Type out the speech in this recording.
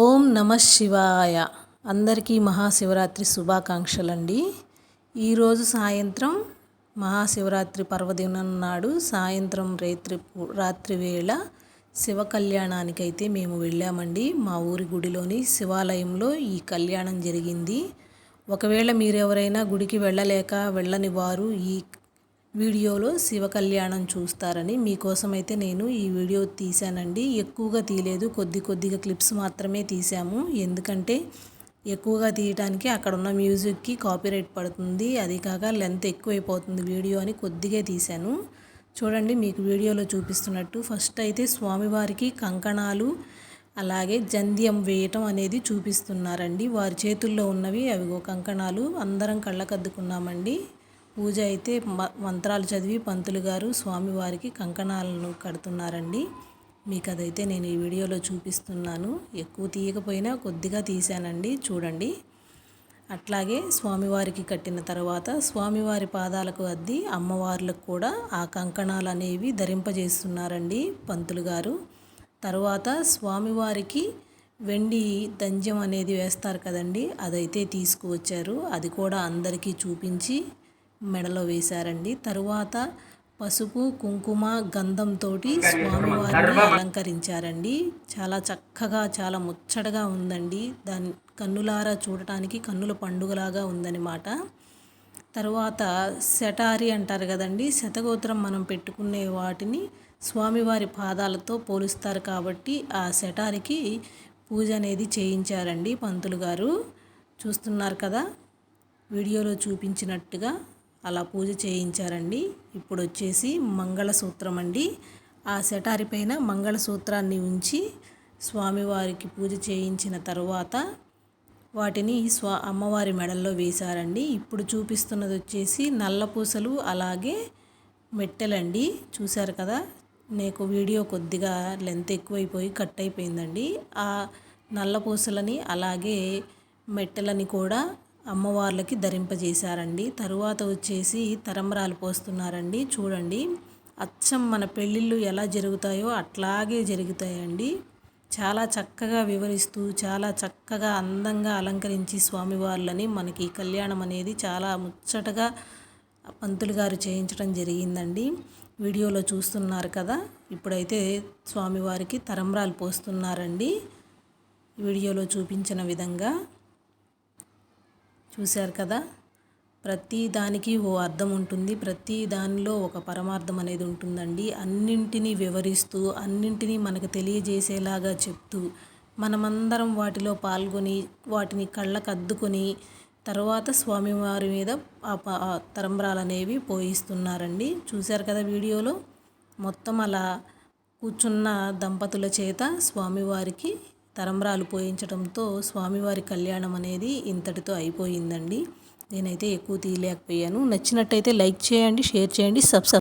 ఓం నమ శివాయ. అందరికీ మహాశివరాత్రి శుభాకాంక్షలండి. ఈరోజు సాయంత్రం మహాశివరాత్రి పర్వదినం నాడు సాయంత్రం రేత్రి రాత్రి వేళ శివ కళ్యాణానికైతే మేము వెళ్ళామండి. మా ఊరి గుడిలోని శివాలయంలో ఈ కళ్యాణం జరిగింది. ఒకవేళ మీరు ఎవరైనా గుడికి వెళ్ళలేక వెళ్ళని వారు ఈ వీడియోలో శివ కళ్యాణం చూస్తారని మీకోసమైతే నేను ఈ వీడియో తీశానండి. ఎక్కువగా తీయలేదు. కొద్ది కొద్దిగా క్లిప్స్ మాత్రమే తీసాము ఎందుకంటే ఎక్కువగా తీయటానికి అక్కడ ఉన్న మ్యూజిక్కి కాపీరైట్ పడుతుంది. అది కాక లెంత్ ఎక్కువైపోతుంది వీడియో అని కొద్దిగా తీశాను. చూడండి మీకు వీడియోలో చూపిస్తున్నట్టు ఫస్ట్ అయితే స్వామివారికి కంకణాలు అలాగే జంధ్యం వేయటం అనేది చూపిస్తున్నారండి. వారి చేతుల్లో ఉన్నవి అవి కంకణాలు. అందరం కళ్ళకద్దుకున్నామండి. పూజ అయితే మంత్రాలు చదివి పంతులు గారు స్వామివారికి కంకణాలను కడుతున్నారండి. మీకు అదైతే నేను ఈ వీడియోలో చూపిస్తున్నాను. ఎక్కువ తీయకపోయినా కొద్దిగా తీశానండి. చూడండి. అట్లాగే స్వామివారికి కట్టిన తర్వాత స్వామివారి పాదాలకు అద్ది అమ్మవార్లకు కూడా ఆ కంకణాలు అనేవి ధరింపజేస్తున్నారండి పంతులు గారు. తర్వాత స్వామివారికి వెండి దంజం అనేది వేస్తారు కదండి అదైతే తీసుకువచ్చారు. అది కూడా అందరికీ చూపించి మెడలో వేశారండి. తరువాత పసుపు కుంకుమ గంధంతో స్వామివారిని అలంకరించారండి. చాలా చక్కగా చాలా ముచ్చటగా ఉందండి. దాని కన్నులారా చూడటానికి కన్నుల పండుగలాగా ఉందన్నమాట. తరువాత శటారి అంటారు కదండి. శతగోత్రం మనం పెట్టుకునే వాటిని స్వామివారి పాదాలతో పోలుస్తారు కాబట్టి ఆ శటారికి పూజ అనేది చేయించారండి పంతులు గారు. చూస్తున్నారు కదా? వీడియోలో చూపించినట్టుగా అలా పూజ చేయించారండి. ఇప్పుడు వచ్చేసి మంగళసూత్రం అండి. ఆ సెటారి పైన మంగళసూత్రాన్ని ఉంచి స్వామివారికి పూజ చేయించిన తర్వాత వాటిని స్వా అమ్మవారి మెడల్లో వేశారండి. ఇప్పుడు చూపిస్తున్నది వచ్చేసి నల్ల పూసలు అలాగే మెట్టెలండి. చూశారు కదా? నాకు వీడియో కొద్దిగా లెంత్ ఎక్కువైపోయి కట్ అయిపోయిందండి. ఆ నల్ల పూసలని అలాగే మెట్టెలని కూడా అమ్మవార్లకి ధరింపజేశారండి. తరువాత వచ్చేసి తరంబరాలు పోస్తున్నారండి. చూడండి అచ్చం మన పెళ్ళిళ్ళు ఎలా జరుగుతాయో అట్లాగే జరుగుతాయండి. చాలా చక్కగా వివరిస్తూ చాలా చక్కగా అందంగా అలంకరించి స్వామివార్లని మనకి కళ్యాణం అనేది చాలా ముచ్చటగా పంతులు గారు చేయించడం జరిగిందండి. వీడియోలో చూస్తున్నారు కదా ఇప్పుడైతే స్వామివారికి తరంబరాలు పోస్తున్నారండి. వీడియోలో చూపించిన విధంగా చూశారు కదా? ప్రతి దానికి ఓ అర్థం ఉంటుంది. ప్రతి దానిలో ఒక పరమార్థం అనేది ఉంటుందండి. అన్నింటినీ వివరిస్తూ అన్నింటినీ మనకు తెలియజేసేలాగా చెప్తూ మనమందరం వాటిలో పాల్గొని వాటిని కళ్ళకద్దుకొని తర్వాత స్వామివారి మీద ఆ తరంబ్రాలు అనేవి పోయిస్తున్నారండి. చూశారు కదా వీడియోలో? మొత్తం అలా కూర్చున్న దంపతుల చేత స్వామివారికి తరంబ్రాలు పోయించడంతో స్వామివారి కళ్యాణం అనేది ఇంతటితో అయిపోయిందండి. నేనైతే ఎక్కువ తీయలేకపోయాను. నచ్చినట్టయితే లైక్ చేయండి షేర్ చేయండి సబ్స్క్రైబ్